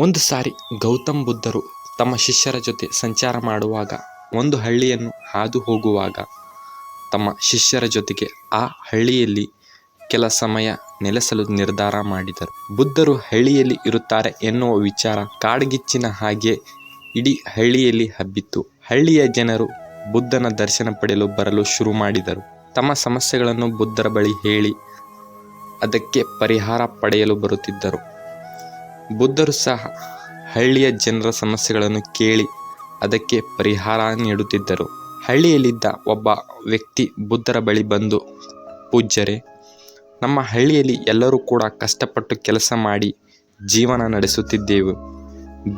ಒಂದು ಸಾರಿ ಗೌತಮ್ ಬುದ್ಧರು ತಮ್ಮ ಶಿಷ್ಯರ ಜೊತೆ ಸಂಚಾರ ಮಾಡುವಾಗ ಒಂದು ಹಳ್ಳಿಯನ್ನು ಹಾದು ಹೋಗುವಾಗ ತಮ್ಮ ಶಿಷ್ಯರ ಜೊತೆಗೆ ಆ ಹಳ್ಳಿಯಲ್ಲಿ ಕೆಲ ಸಮಯ ನೆಲೆಸಲು ನಿರ್ಧಾರ ಮಾಡಿದರು. ಬುದ್ಧರು ಹಳ್ಳಿಯಲ್ಲಿ ಇರುತ್ತಾರೆ ಎನ್ನುವ ವಿಚಾರ ಕಾಡ್ಗಿಚ್ಚಿನ ಹಾಗೆ ಇಡೀ ಹಳ್ಳಿಯಲ್ಲಿ ಹಬ್ಬಿತ್ತು. ಹಳ್ಳಿಯ ಜನರು ಬುದ್ಧನ ದರ್ಶನ ಪಡೆಯಲು ಬರಲು ಶುರು ಮಾಡಿದರು. ತಮ್ಮ ಸಮಸ್ಯೆಗಳನ್ನು ಬುದ್ಧರ ಬಳಿ ಹೇಳಿ ಅದಕ್ಕೆ ಪರಿಹಾರ ಪಡೆಯಲು ಬರುತ್ತಿದ್ದರು. ಬುದ್ಧರು ಸಹ ಹಳ್ಳಿಯ ಜನರ ಸಮಸ್ಯೆಗಳನ್ನು ಕೇಳಿ ಅದಕ್ಕೆ ಪರಿಹಾರ ನೀಡುತ್ತಿದ್ದರು. ಹಳ್ಳಿಯಲ್ಲಿದ್ದ ಒಬ್ಬ ವ್ಯಕ್ತಿ ಬುದ್ಧರ ಬಳಿ ಬಂದು, ಪೂಜ್ಯರೇ, ನಮ್ಮ ಹಳ್ಳಿಯಲ್ಲಿ ಎಲ್ಲರೂ ಕೂಡ ಕಷ್ಟಪಟ್ಟು ಕೆಲಸ ಮಾಡಿ ಜೀವನ ನಡೆಸುತ್ತಿದ್ದೇವೆ.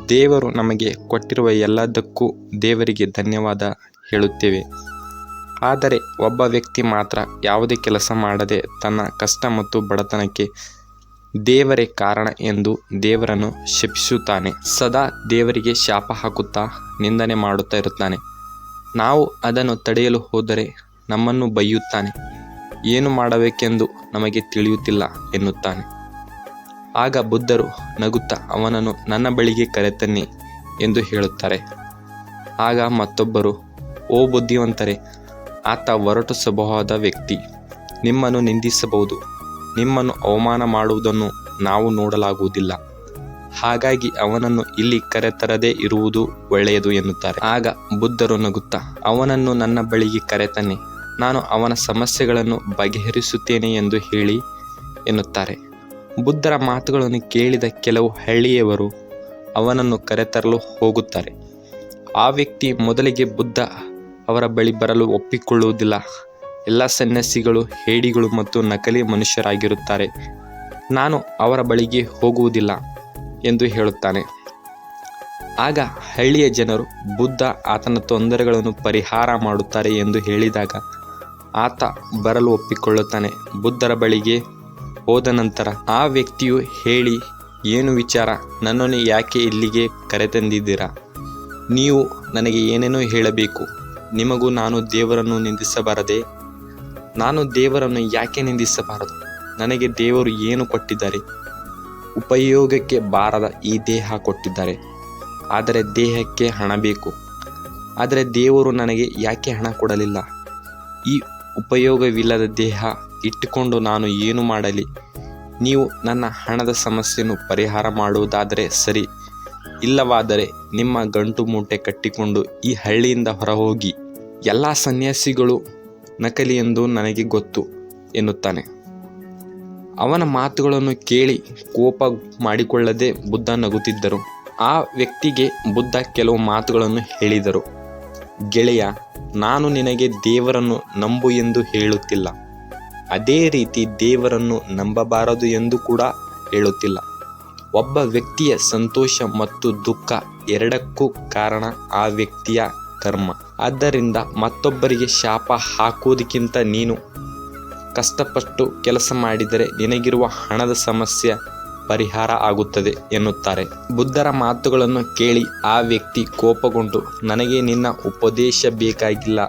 ದೇವರು ನಮಗೆ ಕೊಟ್ಟಿರುವ ಎಲ್ಲದಕ್ಕೂ ದೇವರಿಗೆ ಧನ್ಯವಾದ ಹೇಳುತ್ತೇವೆ. ಆದರೆ ಒಬ್ಬ ವ್ಯಕ್ತಿ ಮಾತ್ರ ಯಾವುದೇ ಕೆಲಸ ಮಾಡದೆ ತನ್ನ ಕಷ್ಟ ಮತ್ತು ಬಡತನಕ್ಕೆ ದೇವರೇ ಕಾರಣ ಎಂದು ದೇವರನ್ನು ಶಪಿಸುತ್ತಾನೆ. ಸದಾ ದೇವರಿಗೆ ಶಾಪ ಹಾಕುತ್ತಾ ನಿಂದನೆ ಮಾಡುತ್ತಾ ಇರುತ್ತಾನೆ. ನಾವು ಅದನ್ನು ತಡೆಯಲು ಹೋದರೆ ನಮ್ಮನ್ನು ಬೈಯುತ್ತಾನೆ ಏನು ಮಾಡಬೇಕೆಂದು ನಮಗೆ ತಿಳಿಯುತ್ತಿಲ್ಲ ಎನ್ನುತ್ತಾನೆ. ಆಗ ಬುದ್ಧರು ನಗುತ್ತಾ ಅವನನ್ನು ನನ್ನ ಬಳಿಗೆ ಕರೆತನ್ನಿ ಎಂದು ಹೇಳುತ್ತಾರೆ. ಆಗ ಮತ್ತೊಬ್ಬರು, ಓ ಬುದ್ಧಿವಂತರೇ, ಆತ ಒರಟು ಸ್ವಭಾವದ ವ್ಯಕ್ತಿ. ನಿಮ್ಮನ್ನು ನಿಂದಿಸಬಹುದು. ನಿಮ್ಮನ್ನು ಅವಮಾನ ಮಾಡುವುದನ್ನು ನಾವು ನೋಡಲಾಗುವುದಿಲ್ಲ. ಹಾಗಾಗಿ ಅವನನ್ನು ಇಲ್ಲಿ ಕರೆತರದೇ ಇರುವುದು ಒಳ್ಳೆಯದು ಎನ್ನುತ್ತಾರೆ. ಆಗ ಬುದ್ಧರು ನಗುತ್ತಾ, ಅವನನ್ನು ನನ್ನ ಬಳಿಗೆ ಕರೆತನ್ನಿ. ನಾನು ಅವನ ಸಮಸ್ಯೆಗಳನ್ನು ಬಗೆಹರಿಸುತ್ತೇನೆ ಎಂದು ಹೇಳಿ ಎನ್ನುತ್ತಾರೆ. ಬುದ್ಧರ ಮಾತುಗಳನ್ನು ಕೇಳಿದ ಕೆಲವು ಹಳ್ಳಿಯವರು ಅವನನ್ನು ಕರೆತರಲು ಹೋಗುತ್ತಾರೆ. ಆ ವ್ಯಕ್ತಿ ಮೊದಲಿಗೆ ಬುದ್ಧ ಅವರ ಬಳಿ ಬರಲು ಒಪ್ಪಿಕೊಳ್ಳುವುದಿಲ್ಲ. ಎಲ್ಲ ಸನ್ಯಾಸಿಗಳು, ಹೇಡಿಗಳು ಮತ್ತು ನಕಲಿ ಮನುಷ್ಯರಾಗಿರುತ್ತಾರೆ. ನಾನು ಅವರ ಬಳಿಗೆ ಹೋಗುವುದಿಲ್ಲ ಎಂದು ಹೇಳುತ್ತಾನೆ. ಆಗ ಹಳ್ಳಿಯ ಜನರು ಬುದ್ಧ ಆತನ ತೊಂದರೆಗಳನ್ನು ಪರಿಹಾರ ಮಾಡುತ್ತಾರೆ ಎಂದು ಹೇಳಿದಾಗ ಆತ ಬರಲು ಒಪ್ಪಿಕೊಳ್ಳುತ್ತಾನೆ. ಬುದ್ಧರ ಬಳಿಗೆ ಹೋದ ನಂತರ ಆ ವ್ಯಕ್ತಿಯು ಹೇಳಿ, ಏನು ವಿಚಾರ? ನನ್ನನ್ನು ಯಾಕೆ ಇಲ್ಲಿಗೆ ಕರೆತಂದಿದ್ದೀರಾ? ನೀವು ನನಗೆ ಏನೇನೋ ಹೇಳಬೇಕು. ನಿಮಗೂ ನಾನು ದೇವರನ್ನು ನಿಂದಿಸಬಾರದೆ? ನಾನು ದೇವರನ್ನು ಯಾಕೆ ನಿಂದಿಸಬಾರದು? ನನಗೆ ದೇವರು ಏನು ಕೊಟ್ಟಿದ್ದಾರೆ? ಉಪಯೋಗಕ್ಕೆ ಬಾರದ ಈ ದೇಹ ಕೊಟ್ಟಿದ್ದಾರೆ. ಆದರೆ ದೇಹಕ್ಕೆ ಹಣ ಬೇಕು. ಆದರೆ ದೇವರು ನನಗೆ ಯಾಕೆ ಹಣ ಕೊಡಲಿಲ್ಲ? ಈ ಉಪಯೋಗವಿಲ್ಲದ ದೇಹ ಇಟ್ಟುಕೊಂಡು ನಾನು ಏನು ಮಾಡಲಿ? ನೀವು ನನ್ನ ಹಣದ ಸಮಸ್ಯೆಯನ್ನು ಪರಿಹಾರ ಮಾಡುವುದಾದರೆ ಸರಿ. ಇಲ್ಲವಾದರೆ ನಿಮ್ಮ ಗಂಟು ಮೂಟೆ ಕಟ್ಟಿಕೊಂಡು ಈ ಹಳ್ಳಿಯಿಂದ ಹೊರಹೋಗಿ ಎಲ್ಲ ಸನ್ಯಾಸಿಗಳು ನಕಲಿ ಎಂದು ನನಗೆ ಗೊತ್ತು ಎನ್ನುತ್ತಾನೆ. ಅವನ ಮಾತುಗಳನ್ನು ಕೇಳಿ ಕೋಪ ಮಾಡಿಕೊಳ್ಳದೆ ಬುದ್ಧ ನಗುತ್ತಿದ್ದರು. ಆ ವ್ಯಕ್ತಿಗೆ ಬುದ್ಧ ಕೆಲವು ಮಾತುಗಳನ್ನು ಹೇಳಿದರು. ಗೆಳೆಯ, ನಾನು ನಿನಗೆ ದೇವರನ್ನು ನಂಬು ಎಂದು ಹೇಳುತ್ತಿಲ್ಲ. ಅದೇ ರೀತಿ ದೇವರನ್ನು ನಂಬಬಾರದು ಎಂದು ಕೂಡ ಹೇಳುತ್ತಿಲ್ಲ. ಒಬ್ಬ ವ್ಯಕ್ತಿಯ ಸಂತೋಷ ಮತ್ತು ದುಃಖ ಎರಡಕ್ಕೂ ಕಾರಣ ಆ ವ್ಯಕ್ತಿಯ ಕರ್ಮ. ಆದ್ದರಿಂದ ಮತ್ತೊಬ್ಬರಿಗೆ ಶಾಪ ಹಾಕುವುದಕ್ಕಿಂತ ನೀನು ಕಷ್ಟಪಟ್ಟು ಕೆಲಸ ಮಾಡಿದರೆ ನಿನಗಿರುವ ಹಣದ ಸಮಸ್ಯೆ ಪರಿಹಾರ ಆಗುತ್ತದೆ ಎನ್ನುತ್ತಾರೆ. ಬುದ್ಧರ ಮಾತುಗಳನ್ನು ಕೇಳಿ ಆ ವ್ಯಕ್ತಿ ಕೋಪಗೊಂಡು, ನನಗೆ ನಿನ್ನ ಉಪದೇಶ ಬೇಕಾಗಿಲ್ಲ,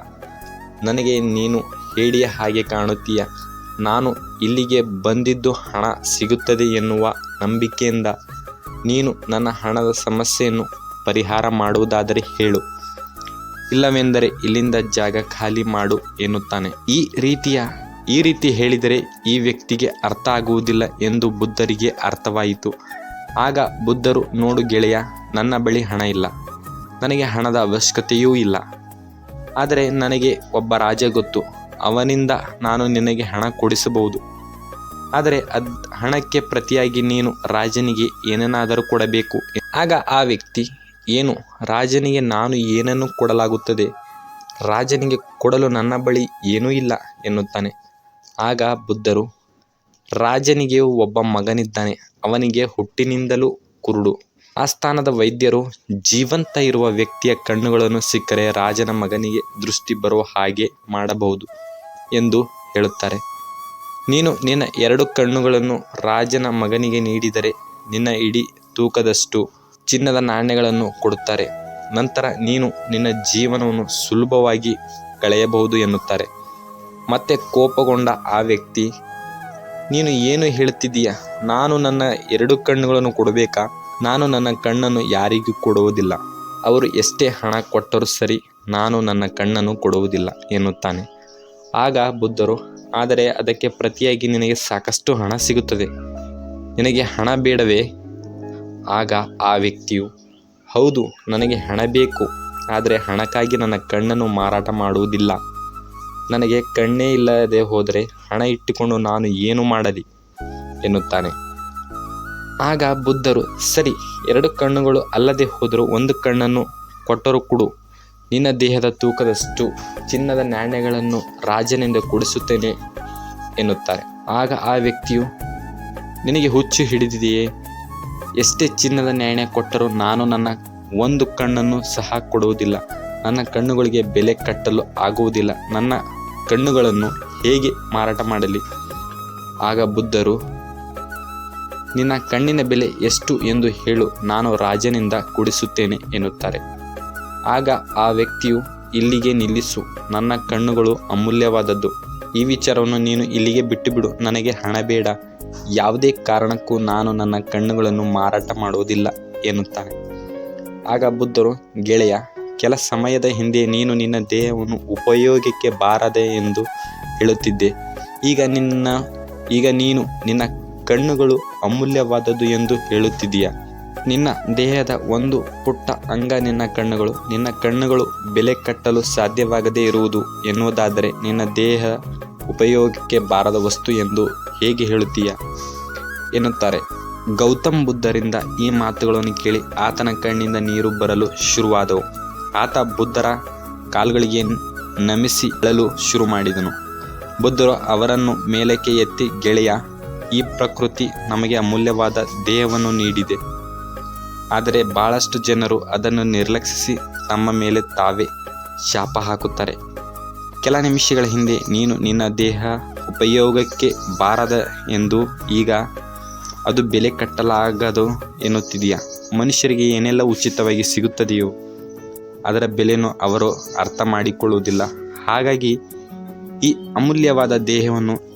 ನನಗೆ ನೀನು ಹೇಳಿಯ ಹಾಗೆ ಕಾಣುತ್ತೀಯ, ನಾನು ಇಲ್ಲಿಗೆ ಬಂದಿದ್ದು ಹಣ ಸಿಗುತ್ತದೆ ಎನ್ನುವ ನಂಬಿಕೆಯಿಂದ ನೀನು ನನ್ನ ಹಣದ ಸಮಸ್ಯೆಯನ್ನು ಪರಿಹಾರ ಮಾಡುವುದಾದರೆ ಹೇಳು. ಇಲ್ಲವೆಂದರೆ ಇಲ್ಲಿಂದ ಜಾಗ ಖಾಲಿ ಮಾಡು ಎನ್ನುತ್ತಾನೆ. ಈ ರೀತಿಯ, ಈ ರೀತಿ ಹೇಳಿದರೆ ಈ ವ್ಯಕ್ತಿಗೆ ಅರ್ಥ ಆಗುವುದಿಲ್ಲ ಎಂದು ಬುದ್ಧರಿಗೆ ಅರ್ಥವಾಯಿತು. ಆಗ ಬುದ್ಧರು, ನೋಡು ಗೆಳೆಯ, ನನ್ನ ಬಳಿ ಹಣ ಇಲ್ಲ. ನನಗೆ ಹಣದ ಅವಶ್ಯಕತೆಯೂ ಇಲ್ಲ. ಆದರೆ ನನಗೆ ಒಬ್ಬ ರಾಜ ಗೊತ್ತು. ಅವನಿಂದ ನಾನು ನಿನಗೆ ಹಣ ಕೊಡಿಸಬಹುದು. ಆದರೆ ಅದ್, ಹಣಕ್ಕೆ ಪ್ರತಿಯಾಗಿ ನೀನು ರಾಜನಿಗೆ ಏನೇನಾದರೂ ಕೊಡಬೇಕು. ಆಗ ಆ ವ್ಯಕ್ತಿ ಏನು? ರಾಜನಿಗೆ ನಾನು ಏನನ್ನು ಕೊಡಲಾಗುತ್ತದೆ? ರಾಜನಿಗೆ ಕೊಡಲು ನನ್ನ ಬಳಿ ಏನೂ ಇಲ್ಲ ಎನ್ನುತ್ತಾನೆ. ಆಗ ಬುದ್ಧರು, ರಾಜನಿಗೆ ಒಬ್ಬ ಮಗನಿದ್ದಾನೆ. ಅವನಿಗೆ ಹುಟ್ಟಿನಿಂದಲೂ ಕುರುಡು. ಆಸ್ಥಾನದ ವೈದ್ಯರು, ಜೀವಂತ ಇರುವ ವ್ಯಕ್ತಿಯ ಕಣ್ಣುಗಳನ್ನು ಸಿಕ್ಕರೆ ರಾಜನ ಮಗನಿಗೆ ದೃಷ್ಟಿ ಬರುವ ಹಾಗೆ ಮಾಡಬಹುದು ಎಂದು ಹೇಳುತ್ತಾರೆ. ನೀನು ನಿನ್ನ ಎರಡು ಕಣ್ಣುಗಳನ್ನು ರಾಜನ ಮಗನಿಗೆ ನೀಡಿದರೆ ನಿನ್ನ ಇಡೀ ತೂಕದಷ್ಟು ಚಿನ್ನದ ನಾಣ್ಯಗಳನ್ನು ಕೊಡುತ್ತಾರೆ. ನಂತರ ನೀನು ನಿನ್ನ ಜೀವನವನ್ನು ಸುಲಭವಾಗಿ ಕಳೆಯಬಹುದು ಎನ್ನುತ್ತಾರೆ. ಮತ್ತೆ ಕೋಪಗೊಂಡ ಆ ವ್ಯಕ್ತಿ, ನೀನು ಏನು ಹೇಳುತ್ತಿದ್ದೀಯ? ನಾನು ನನ್ನ ಎರಡು ಕಣ್ಣುಗಳನ್ನು ಕೊಡಬೇಕಾ? ನಾನು ನನ್ನ ಕಣ್ಣನ್ನು ಯಾರಿಗೂ ಕೊಡುವುದಿಲ್ಲ. ಅವರು ಎಷ್ಟೇ ಹಣ ಕೊಟ್ಟರೂ ಸರಿ ನಾನು ನನ್ನ ಕಣ್ಣನ್ನು ಕೊಡುವುದಿಲ್ಲ ಎನ್ನುತ್ತಾನೆ. ಆಗ ಬುದ್ಧರು, ಆದರೆ ಅದಕ್ಕೆ ಪ್ರತಿಯಾಗಿ ನಿನಗೆ ಸಾಕಷ್ಟು ಹಣ ಸಿಗುತ್ತದೆ. ನಿನಗೆ ಹಣ ಬೇಡವೇ? ಆಗ ಆ ವ್ಯಕ್ತಿಯು, ಹೌದು, ನನಗೆ ಹಣ ಬೇಕು, ಆದರೆ ಹಣಕ್ಕಾಗಿ ನನ್ನ ಕಣ್ಣನ್ನು ಮಾರಾಟ ಮಾಡುವುದಿಲ್ಲ. ನನಗೆ ಕಣ್ಣೇ ಇಲ್ಲದೆ ಹೋದರೆ ಹಣ ಇಟ್ಟುಕೊಂಡು ನಾನು ಏನು ಮಾಡಲಿ? ಎನ್ನುತ್ತಾನೆ. ಆಗ ಬುದ್ಧರು, ಸರಿ, ಎರಡು ಕಣ್ಣುಗಳು ಅಲ್ಲದೆ ಹೋದರೂ ಒಂದು ಕಣ್ಣನ್ನು ಕೊಟ್ಟರೂ ಕೊಡು. ನಿನ್ನ ದೇಹದ ತೂಕದಷ್ಟು ಚಿನ್ನದ ನಾಣ್ಯಗಳನ್ನು ರಾಜನಿಂದ ಕೊಡಿಸುತ್ತೇನೆ, ಎನ್ನುತ್ತಾರೆ. ಆಗ ಆ ವ್ಯಕ್ತಿಯು, ನಿನಗೆ ಹುಚ್ಚು ಹಿಡಿದಿದೆಯೇ? ಎಷ್ಟೇ ಚಿನ್ನದ ನ್ಯಾಯಣೆ ಕೊಟ್ಟರೂ ನಾನು ನನ್ನ ಒಂದು ಕಣ್ಣನ್ನು ಸಹ ಕೊಡುವುದಿಲ್ಲ. ನನ್ನ ಕಣ್ಣುಗಳಿಗೆ ಬೆಲೆ ಕಟ್ಟಲು ಆಗುವುದಿಲ್ಲ. ನನ್ನ ಕಣ್ಣುಗಳನ್ನು ಹೇಗೆ ಮಾರಾಟ ಮಾಡಲಿ? ಆಗ ಬುದ್ಧರು, ನಿನ್ನ ಕಣ್ಣಿನ ಬೆಲೆ ಎಷ್ಟು ಎಂದು ಹೇಳು, ನಾನು ರಾಜನಿಂದ ಕೊಡಿಸುತ್ತೇನೆ ಎನ್ನುತ್ತಾರೆ. ಆಗ ಆ ವ್ಯಕ್ತಿಯು, ಇಲ್ಲಿಗೆ ನಿಲ್ಲಿಸು, ನನ್ನ ಕಣ್ಣುಗಳು ಅಮೂಲ್ಯವಾದದ್ದು. ಈ ವಿಚಾರವನ್ನು ನೀನು ಇಲ್ಲಿಗೆ ಬಿಟ್ಟುಬಿಡು, ನನಗೆ ಹಣ ಬೇಡ ಯಾವುದೇ ಕಾರಣಕ್ಕೂ ನಾನು ನನ್ನ ಕಣ್ಣುಗಳನ್ನು ಮಾರಾಟ ಮಾಡುವುದಿಲ್ಲ ಎನ್ನುತ್ತಾನೆ. ಆಗ ಬುದ್ಧರು ಗೆಳೆಯ, ಕೆಲ ಸಮಯದ ಹಿಂದೆ ನೀನು ನಿನ್ನ ದೇಹವನ್ನು ಉಪಯೋಗಕ್ಕೆ ಬಾರದೆ ಎಂದು ಹೇಳುತ್ತಿದ್ದೆ. ಈಗ ನಿನ್ನ, ಈಗ ನೀನು ನಿನ್ನ ಕಣ್ಣುಗಳು ಅಮೂಲ್ಯವಾದದ್ದು ಎಂದು ಹೇಳುತ್ತಿದ್ದೀಯ? ನಿನ್ನ ದೇಹದ ಒಂದು ಪುಟ್ಟ ಅಂಗ ನಿನ್ನ ಕಣ್ಣುಗಳು ನಿನ್ನ ಕಣ್ಣುಗಳು ಬೆಲೆ ಕಟ್ಟಲು ಸಾಧ್ಯವಾಗದೇ ಇರುವುದು ಎನ್ನುವುದಾದರೆ ನಿನ್ನ ದೇಹ ಉಪಯೋಗಕ್ಕೆ ಬಾರದ ವಸ್ತು ಎಂದು ಹೇಗೆ ಹೇಳುತ್ತೀಯ? ಎನ್ನುತ್ತಾರೆ. ಗೌತಮ್ ಬುದ್ಧರಿಂದ ಈ ಮಾತುಗಳನ್ನು ಕೇಳಿ ಆತನ ಕಣ್ಣಿಂದ ನೀರು ಬರಲು ಶುರುವಾದವು. ಆತ ಬುದ್ಧರ ಕಾಲುಗಳಿಗೆ ನಮಿಸಿ ಅಳಲು ಶುರು ಮಾಡಿದನು. ಬುದ್ಧರು ಅವರನ್ನು ಮೇಲಕ್ಕೆ ಎತ್ತಿ, ಗೆಳೆಯ, ಈ ಪ್ರಕೃತಿ ನಮಗೆ ಅಮೂಲ್ಯವಾದ ದೇಹವನ್ನು ನೀಡಿದೆ. ಆದರೆ ಬಹಳಷ್ಟು ಜನರು ಅದನ್ನು ನಿರ್ಲಕ್ಷಿಸಿ ತಮ್ಮ ಮೇಲೆ ತಾವೇ ಶಾಪ ಹಾಕುತ್ತಾರೆ. ಕೆಲ ನಿಮಿಷಗಳ ಹಿಂದೆ ನೀನು ನಿನ್ನ ದೇಹ ಉಪಯೋಗಕ್ಕೆ ಬಾರದ ಎಂದು ಈಗ ಅದು ಬೆಲೆ ಕಟ್ಟಲಾಗದು ಎನ್ನುತ್ತಿದೆಯಾ. ಮನುಷ್ಯರಿಗೆ ಏನೆಲ್ಲ ಉಚಿತವಾಗಿ ಸಿಗುತ್ತದೆಯೋ ಅದರ ಬೆಲೆಯನ್ನು ಅವರು ಅರ್ಥ ಮಾಡಿಕೊಳ್ಳುವುದಿಲ್ಲ ಹಾಗಾಗಿ ಈ ಅಮೂಲ್ಯವಾದ ದೇಹವನ್ನು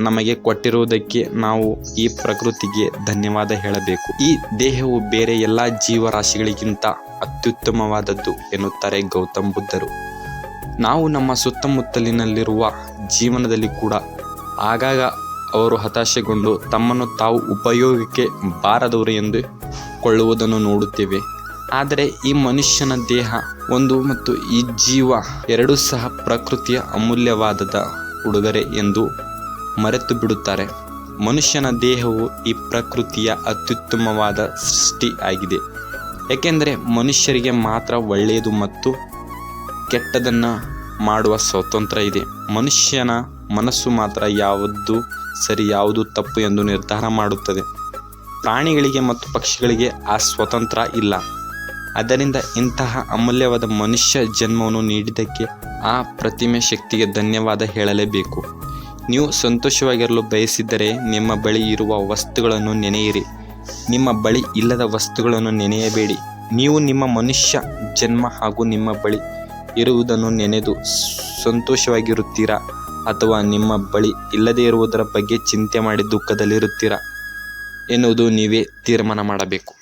ನಮಗೆ ಕೊಟ್ಟಿರುವುದಕ್ಕೆ ನಾವು ಈ ಪ್ರಕೃತಿಗೆ ಧನ್ಯವಾದ ಹೇಳಬೇಕು. ಈ ದೇಹವು ಬೇರೆ ಎಲ್ಲ ಜೀವರಾಶಿಗಳಿಗಿಂತ ಅತ್ಯುತ್ತಮವಾದದ್ದು ಎನ್ನುತ್ತಾರೆ ಗೌತಮ್ ಬುದ್ಧರು. ನಾವು ನಮ್ಮ ಸುತ್ತಮುತ್ತಲಿನಲ್ಲಿರುವ ಜೀವನದಲ್ಲಿ ಕೂಡ ಆಗಾಗ ಅವರು ಹತಾಶೆಗೊಂಡು ತಮ್ಮನ್ನು ತಾವು ಉಪಯೋಗಕ್ಕೆ ಬಾರದವರು ಎಂದು ಕೊಳ್ಳುವುದನ್ನು ನೋಡುತ್ತೇವೆ. ಆದರೆ ಈ ಮನುಷ್ಯನ ದೇಹ ಒಂದು ಮತ್ತು ಈ ಜೀವ ಎರಡೂ ಸಹ ಪ್ರಕೃತಿಯ ಅಮೂಲ್ಯವಾದದ ಉಡುಗೊರೆ ಎಂದು ಮರೆತು ಬಿಡುತ್ತಾರೆ. ಮನುಷ್ಯನ ದೇಹವು ಈ ಪ್ರಕೃತಿಯ ಅತ್ಯುತ್ತಮವಾದ ಸೃಷ್ಟಿ ಆಗಿದೆ. ಏಕೆಂದರೆ ಮನುಷ್ಯರಿಗೆ ಮಾತ್ರ ಒಳ್ಳೆಯದು ಮತ್ತು ಕೆಟ್ಟದನ್ನು ಮಾಡುವ ಸ್ವಾತಂತ್ರ್ಯ ಇದೆ. ಮನುಷ್ಯನ ಮನಸ್ಸು ಮಾತ್ರ ಯಾವುದು ಸರಿ, ಯಾವುದು ತಪ್ಪು ಎಂದು ನಿರ್ಧಾರ ಮಾಡುತ್ತದೆ. ಪ್ರಾಣಿಗಳಿಗೆ ಮತ್ತು ಪಕ್ಷಿಗಳಿಗೆ ಆ ಸ್ವತಂತ್ರ ಇಲ್ಲ. ಅದರಿಂದ ಇಂತಹ ಅಮೂಲ್ಯವಾದ ಮನುಷ್ಯ ಜನ್ಮವನ್ನು ನೀಡಿದ್ದಕ್ಕೆ ಆ ಪ್ರತಿಮೆ ಶಕ್ತಿಗೆ ಧನ್ಯವಾದ ಹೇಳಲೇಬೇಕು. ನೀವು ಸಂತೋಷವಾಗಿರಲು ಬಯಸಿದ್ದರೆ ನಿಮ್ಮ ಬಳಿ ಇರುವ ವಸ್ತುಗಳನ್ನು ನೆನೆಯಿರಿ. ನಿಮ್ಮ ಬಳಿ ಇಲ್ಲದ ವಸ್ತುಗಳನ್ನು ನೆನೆಯಬೇಡಿ. ನೀವು ನಿಮ್ಮ ಮನುಷ್ಯ, ಜನ್ಮ ಹಾಗೂ ನಿಮ್ಮ ಬಳಿ ಇರುವುದನ್ನು ನೆನೆದು ಸಂತೋಷವಾಗಿರುತ್ತೀರಾ? ಅಥವಾ ನಿಮ್ಮ ಬಳಿ ಇಲ್ಲದೇ ಇರುವುದರ ಬಗ್ಗೆ ಚಿಂತೆ ಮಾಡಿ ದುಃಖದಲ್ಲಿರುತ್ತೀರಾ? ಎನ್ನುವುದು ನೀವೇ ತೀರ್ಮಾನ ಮಾಡಬೇಕು.